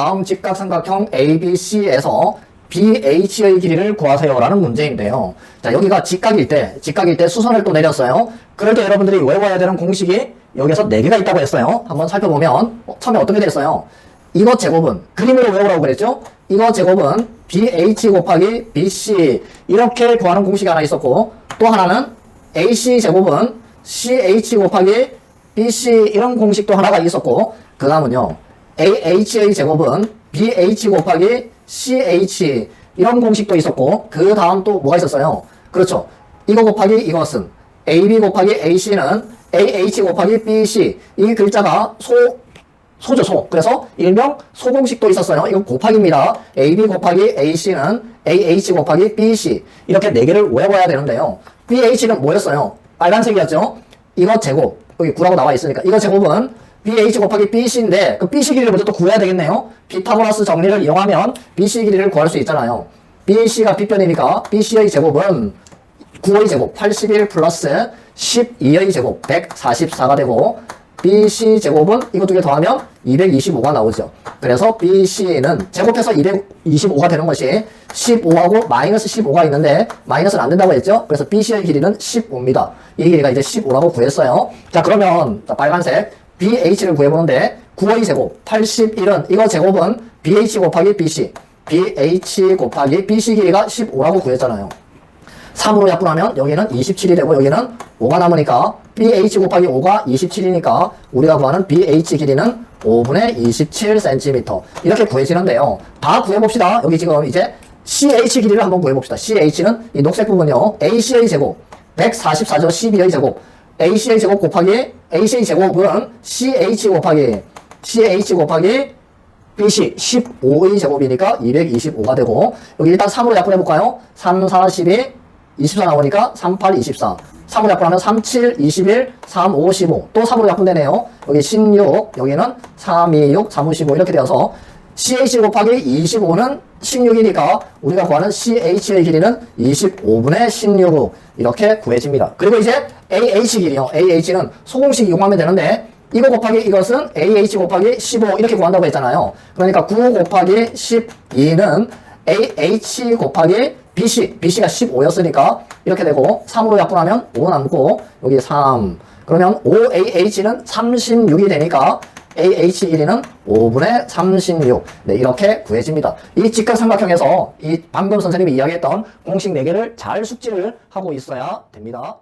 다음 직각삼각형 ABC에서 BH의 길이를 구하세요라는 문제인데요. 자, 여기가 직각일 때, 직각일 때 수선을 또 내렸어요. 그럴 때 여러분들이 외워야 되는 공식이 여기서 4개가 있다고 했어요. 한번 살펴보면, 어, 처음에 어떻게 됐어요? 이것 제곱은, 그림으로 외우라고 그랬죠? 이것 제곱은 BH 곱하기 BC, 이렇게 구하는 공식이 하나 있었고, 또 하나는 AC 제곱은 CH 곱하기 BC, 이런 공식도 하나가 있었고, 그 다음은요, AH의 제곱은 BH 곱하기 CH 이런 공식도 있었고 그 다음 또 뭐가 있었어요? 그렇죠. 이거 곱하기 이것은 AB 곱하기 AC는 AH 곱하기 BC 이 글자가 소 소죠 소. 그래서 일명 소공식도 있었어요. 이거 곱하기입니다. AB 곱하기 AC는 AH 곱하기 BC 이렇게 네 개를 외워야 되는데요. BH는 뭐였어요? 빨간색이었죠. 이거 제곱 여기 9라고 나와 있으니까 이거 제곱은 BH 곱하기 BC인데 그 BC 길이를 먼저 또 구해야 되겠네요. 피타고라스 정리를 이용하면 BC 길이를 구할 수 있잖아요. BC가 B변이니까 BC의 제곱은 9의 제곱 81 플러스 12의 제곱 144가 되고 BC 제곱은 이거 두 개 더하면 225가 나오죠. 그래서 BC는 제곱해서 225가 되는 것이 15하고 마이너스 15가 있는데 마이너스는 안 된다고 했죠. 그래서 BC의 길이는 15입니다. 이 길이가 이제 15라고 구했어요. 자 그러면 자, 빨간색 BH를 구해보는데 9의 제곱 81은 이거 제곱은 BH 곱하기 BC BH 곱하기 BC 길이가 15라고 구했잖아요. 3으로 약분하면 여기는 27이 되고 여기는 5가 남으니까 BH 곱하기 5가 27이니까 우리가 구하는 BH 길이는 5분의 27cm 이렇게 구해지는데요. 다 구해봅시다. 여기 지금 이제 CH 길이를 한번 구해봅시다. CH는 이 녹색 부분요. AC의 제곱 144죠. 12의 제곱 AC의 제곱 곱하기 AC의 제곱은 CH 곱하기 CH 곱하기 BC 15의 제곱이니까 225가 되고 여기 일단 3으로 약분해 볼까요? 3, 4, 12 24 나오니까 38, 24 3으로 약분하면 37, 21, 3, 5, 15 또 3으로 약분되네요. 여기 16 여기는 3, 2, 6, 3, 5, 15 이렇게 되어서 CH 곱하기 25는 16이니까 우리가 구하는 CH의 길이는 25분의 16 이렇게 구해집니다. 그리고 이제 AH 길이요. AH는 소공식 이용하면 되는데 이거 곱하기 이것은 AH 곱하기 15 이렇게 구한다고 했잖아요. 그러니까 9 곱하기 12는 AH 곱하기 BC, BC가 15였으니까 이렇게 되고 3으로 약분하면 5 남고 여기 3 그러면 5AH는 36이 되니까 AH 1위는 5분의 36. 네, 이렇게 구해집니다. 이 직각삼각형에서 이 방금 선생님이 이야기했던 공식 4개를 잘 숙지를 하고 있어야 됩니다.